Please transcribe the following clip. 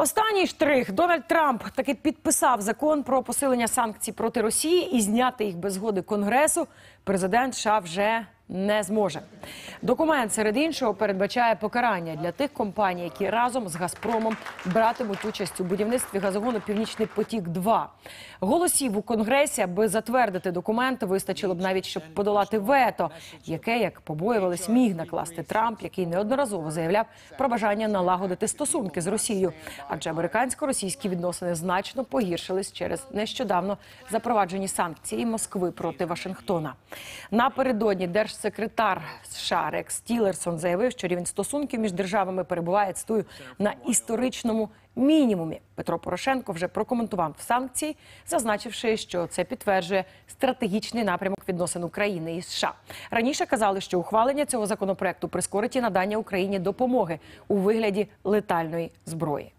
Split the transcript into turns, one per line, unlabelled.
Останній штрих Дональд Трамп таки підписав закон про посилення санкцій проти Росії і зняти їх без згоди Конгресу. Президент США вже не зможе. Документ серед іншого передбачає покарання для тих компаній, які разом з Газпромом братимуть участь у будівництві газогону Північний потік. 2 голосів у конгресі, аби затвердити документ, вистачило б навіть щоб подолати вето, яке, як побоювались, міг накласти Трамп, який неодноразово заявляв про бажання налагодити стосунки з Росією. Адже американсько-російські відносини значно погіршились через нещодавно запроваджені санкції Москви проти Вашингтона. Напередодні держсекретар США Рекс Тілерсон заявив, що рівень стосунків між державами перебуває цитую, на історичному мінімумі. Петро Порошенко вже прокоментував санкції, зазначивши, що це підтверджує стратегічний напрямок відносин України і США. Раніше казали, що ухвалення цього законопроекту прискорить і надання Україні допомоги у вигляді летальної зброї.